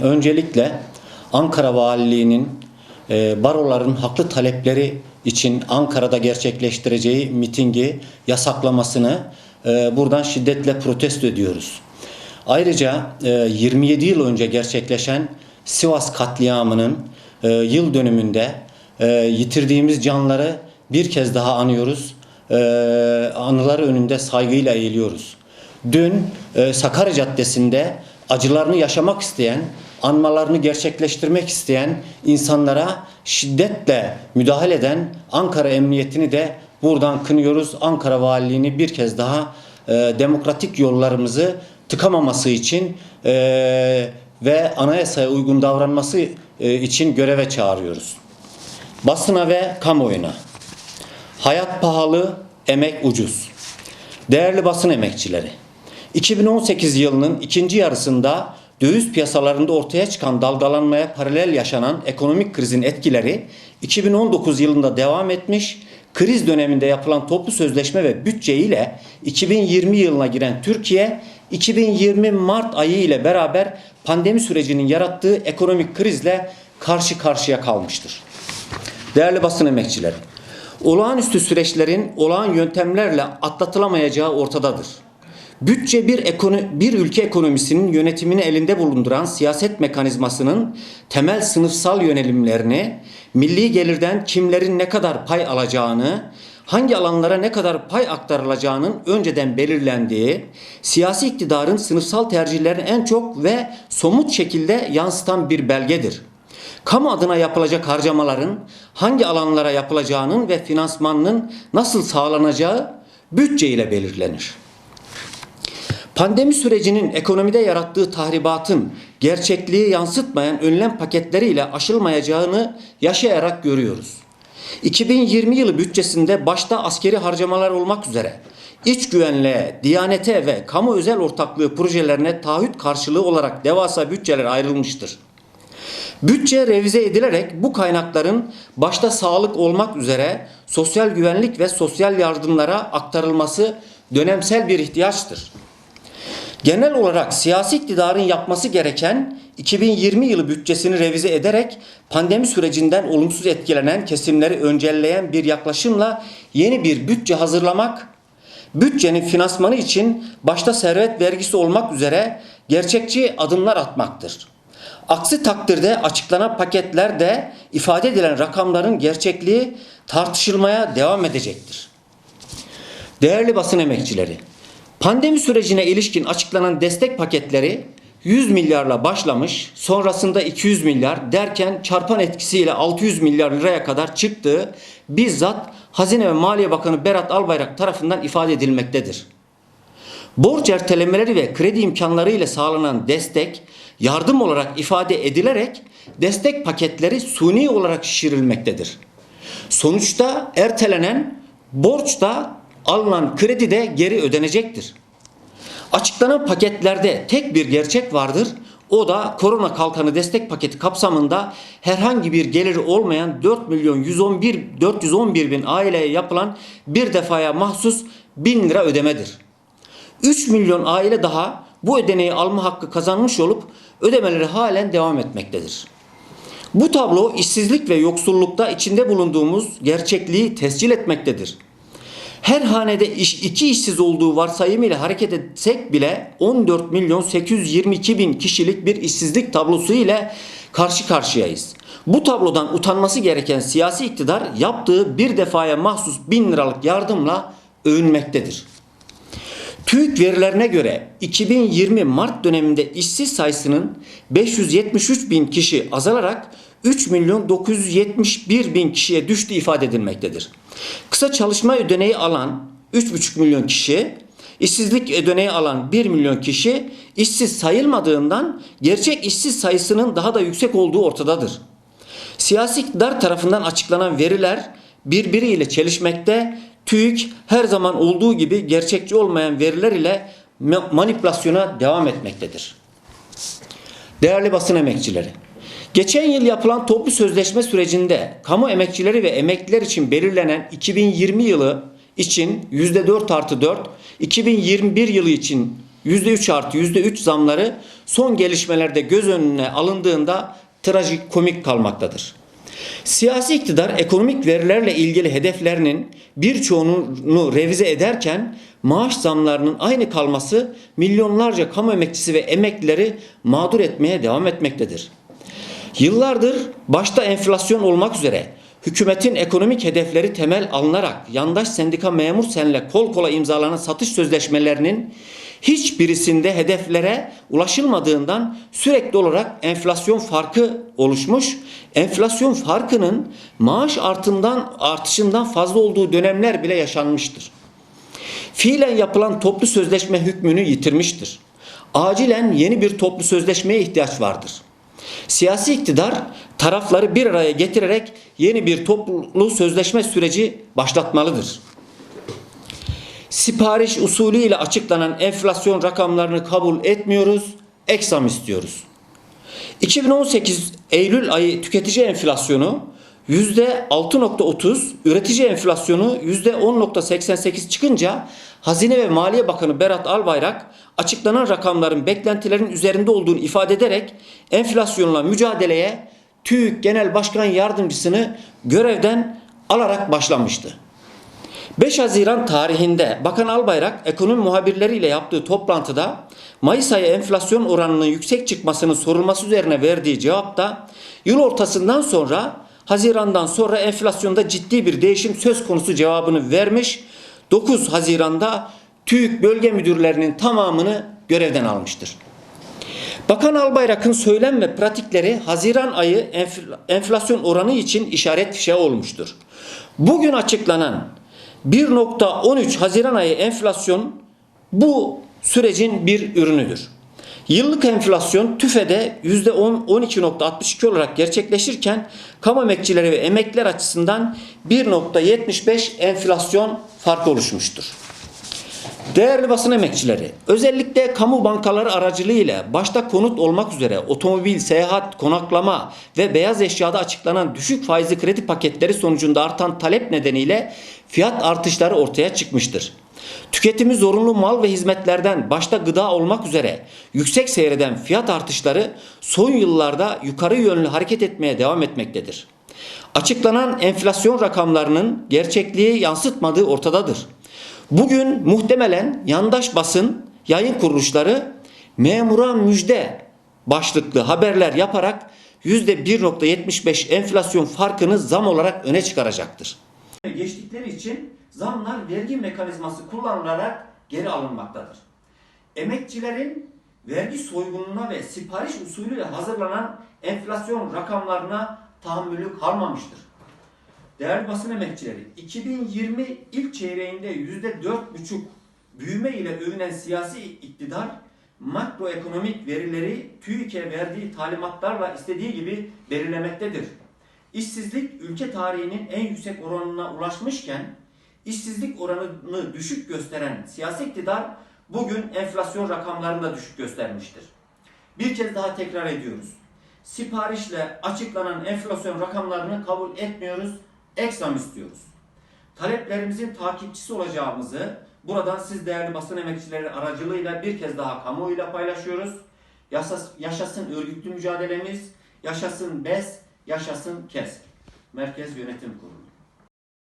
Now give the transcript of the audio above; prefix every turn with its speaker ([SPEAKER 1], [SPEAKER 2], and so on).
[SPEAKER 1] Öncelikle Ankara Valiliği'nin e, baroların haklı talepleri için Ankara'da gerçekleştireceği mitingi yasaklamasını e, buradan şiddetle protesto ediyoruz. Ayrıca e, 27 yıl önce gerçekleşen Sivas katliamının e, yıl dönümünde e, yitirdiğimiz canları bir kez daha anıyoruz. E, anıları önünde saygıyla eğiliyoruz. Dün e, Sakarya Caddesi'nde acılarını yaşamak isteyen, anmalarını gerçekleştirmek isteyen insanlara şiddetle müdahale eden Ankara Emniyetini de buradan kınıyoruz. Ankara Valiliğini bir kez daha e, demokratik yollarımızı tıkamaması için e, ve anayasaya uygun davranması e, için göreve çağırıyoruz. Basına ve kamuoyuna. Hayat pahalı, emek ucuz. Değerli basın emekçileri, 2018 yılının ikinci yarısında döviz piyasalarında ortaya çıkan dalgalanmaya paralel yaşanan ekonomik krizin etkileri 2019 yılında devam etmiş, kriz döneminde yapılan toplu sözleşme ve bütçe ile 2020 yılına giren Türkiye, 2020 Mart ayı ile beraber pandemi sürecinin yarattığı ekonomik krizle karşı karşıya kalmıştır. Değerli basın emekçileri, olağanüstü süreçlerin olağan yöntemlerle atlatılamayacağı ortadadır. Bütçe bir, ekono bir ülke ekonomisinin yönetimini elinde bulunduran siyaset mekanizmasının temel sınıfsal yönelimlerini, milli gelirden kimlerin ne kadar pay alacağını, hangi alanlara ne kadar pay aktarılacağının önceden belirlendiği, siyasi iktidarın sınıfsal tercihlerini en çok ve somut şekilde yansıtan bir belgedir. Kamu adına yapılacak harcamaların hangi alanlara yapılacağının ve finansmanının nasıl sağlanacağı bütçe ile belirlenir. Pandemi sürecinin ekonomide yarattığı tahribatın gerçekliği yansıtmayan önlem paketleriyle aşılmayacağını yaşayarak görüyoruz. 2020 yılı bütçesinde başta askeri harcamalar olmak üzere iç güvenliğe, diyanete ve kamu özel ortaklığı projelerine taahhüt karşılığı olarak devasa bütçeler ayrılmıştır. Bütçe revize edilerek bu kaynakların başta sağlık olmak üzere sosyal güvenlik ve sosyal yardımlara aktarılması dönemsel bir ihtiyaçtır. Genel olarak siyasi iktidarın yapması gereken 2020 yılı bütçesini revize ederek pandemi sürecinden olumsuz etkilenen kesimleri öncelleyen bir yaklaşımla yeni bir bütçe hazırlamak, bütçenin finansmanı için başta servet vergisi olmak üzere gerçekçi adımlar atmaktır. Aksi takdirde açıklanan paketlerde ifade edilen rakamların gerçekliği tartışılmaya devam edecektir. Değerli basın emekçileri, pandemi sürecine ilişkin açıklanan destek paketleri 100 milyarla başlamış, sonrasında 200 milyar derken çarpan etkisiyle 600 milyar liraya kadar çıktığı bizzat Hazine ve Maliye Bakanı Berat Albayrak tarafından ifade edilmektedir. Borç ertelemeleri ve kredi imkanları ile sağlanan destek yardım olarak ifade edilerek destek paketleri suni olarak şişirilmektedir. Sonuçta ertelenen borç da alınan kredi de geri ödenecektir. Açıklanan paketlerde tek bir gerçek vardır. O da korona kalkanı destek paketi kapsamında herhangi bir geliri olmayan 4 milyon 111 411 bin aileye yapılan bir defaya mahsus 1000 lira ödemedir. 3 milyon aile daha bu ödeneği alma hakkı kazanmış olup ödemeleri halen devam etmektedir. Bu tablo işsizlik ve yoksullukta içinde bulunduğumuz gerçekliği tescil etmektedir. Her hanede iş, iki işsiz olduğu varsayımıyla hareket etsek bile 14 milyon 822 bin kişilik bir işsizlik tablosu ile karşı karşıyayız. Bu tablodan utanması gereken siyasi iktidar yaptığı bir defaya mahsus bin liralık yardımla övünmektedir. TÜİK verilerine göre 2020 Mart döneminde işsiz sayısının 573 bin kişi azalarak 3 milyon 971 bin kişiye düştüğü ifade edilmektedir. Kısa çalışma ödeneği alan 3,5 milyon kişi, işsizlik ödeneği alan 1 milyon kişi işsiz sayılmadığından gerçek işsiz sayısının daha da yüksek olduğu ortadadır. Siyasi iktidar tarafından açıklanan veriler birbiriyle çelişmekte. TÜİK her zaman olduğu gibi gerçekçi olmayan veriler ile manipülasyona devam etmektedir. Değerli basın emekçileri, geçen yıl yapılan toplu sözleşme sürecinde kamu emekçileri ve emekliler için belirlenen 2020 yılı için %4 artı 4, 2021 yılı için %3 artı %3 zamları son gelişmelerde göz önüne alındığında trajikomik kalmaktadır. Siyasi iktidar ekonomik verilerle ilgili hedeflerinin birçoğunu revize ederken maaş zamlarının aynı kalması milyonlarca kamu emekçisi ve emeklileri mağdur etmeye devam etmektedir. Yıllardır başta enflasyon olmak üzere hükümetin ekonomik hedefleri temel alınarak yandaş sendika memur senle kol kola imzalanan satış sözleşmelerinin hiçbirisinde hedeflere ulaşılmadığından sürekli olarak enflasyon farkı oluşmuş. Enflasyon farkının maaş artımdan artışından fazla olduğu dönemler bile yaşanmıştır. Fiilen yapılan toplu sözleşme hükmünü yitirmiştir. Acilen yeni bir toplu sözleşmeye ihtiyaç vardır. Siyasi iktidar tarafları bir araya getirerek yeni bir toplu sözleşme süreci başlatmalıdır. Sipariş usulü ile açıklanan enflasyon rakamlarını kabul etmiyoruz, eksam istiyoruz. 2018 Eylül ayı tüketici enflasyonu %6.30, üretici enflasyonu %10.88 çıkınca Hazine ve Maliye Bakanı Berat Albayrak açıklanan rakamların beklentilerin üzerinde olduğunu ifade ederek enflasyonla mücadeleye TÜİK Genel Başkan Yardımcısını görevden alarak başlamıştı. 5 Haziran tarihinde Bakan Albayrak ekonomi muhabirleriyle yaptığı toplantıda Mayıs ayı enflasyon oranının yüksek çıkmasının sorulması üzerine verdiği cevapta yıl ortasından sonra Haziran'dan sonra enflasyonda ciddi bir değişim söz konusu cevabını vermiş. 9 Haziran'da TÜİK bölge müdürlerinin tamamını görevden almıştır. Bakan Albayrak'ın söylem ve pratikleri Haziran ayı enfl- enflasyon oranı için işaret fişeği olmuştur. Bugün açıklanan 1.13 Haziran ayı enflasyon bu sürecin bir ürünüdür. Yıllık enflasyon TÜFE'de %10 12.62 olarak gerçekleşirken kamu emekçileri ve emekliler açısından 1.75 enflasyon farkı oluşmuştur. Değerli basın emekçileri, özellikle kamu bankaları aracılığıyla başta konut olmak üzere otomobil, seyahat, konaklama ve beyaz eşyada açıklanan düşük faizli kredi paketleri sonucunda artan talep nedeniyle fiyat artışları ortaya çıkmıştır. Tüketimi zorunlu mal ve hizmetlerden başta gıda olmak üzere yüksek seyreden fiyat artışları son yıllarda yukarı yönlü hareket etmeye devam etmektedir. Açıklanan enflasyon rakamlarının gerçekliği yansıtmadığı ortadadır. Bugün muhtemelen yandaş basın, yayın kuruluşları memura müjde başlıklı haberler yaparak %1.75 enflasyon farkını zam olarak öne çıkaracaktır. Geçtikleri için zamlar vergi mekanizması kullanılarak geri alınmaktadır. Emekçilerin vergi soygununa ve sipariş usulüyle hazırlanan enflasyon rakamlarına tahammülü kalmamıştır. Değerli basın emekçileri, 2020 ilk çeyreğinde %4,5 büyüme ile övünen siyasi iktidar makroekonomik verileri TÜİK'e verdiği talimatlarla istediği gibi belirlemektedir. İşsizlik ülke tarihinin en yüksek oranına ulaşmışken işsizlik oranını düşük gösteren siyasi iktidar bugün enflasyon rakamlarını da düşük göstermiştir. Bir kez daha tekrar ediyoruz. Siparişle açıklanan enflasyon rakamlarını kabul etmiyoruz, eksam istiyoruz. Taleplerimizin takipçisi olacağımızı buradan siz değerli basın emekçileri aracılığıyla bir kez daha kamuoyuyla paylaşıyoruz. Yaşas- Yaşasın örgütlü mücadelemiz, yaşasın BES, yaşasın KESK. Merkez Yönetim Kurulu.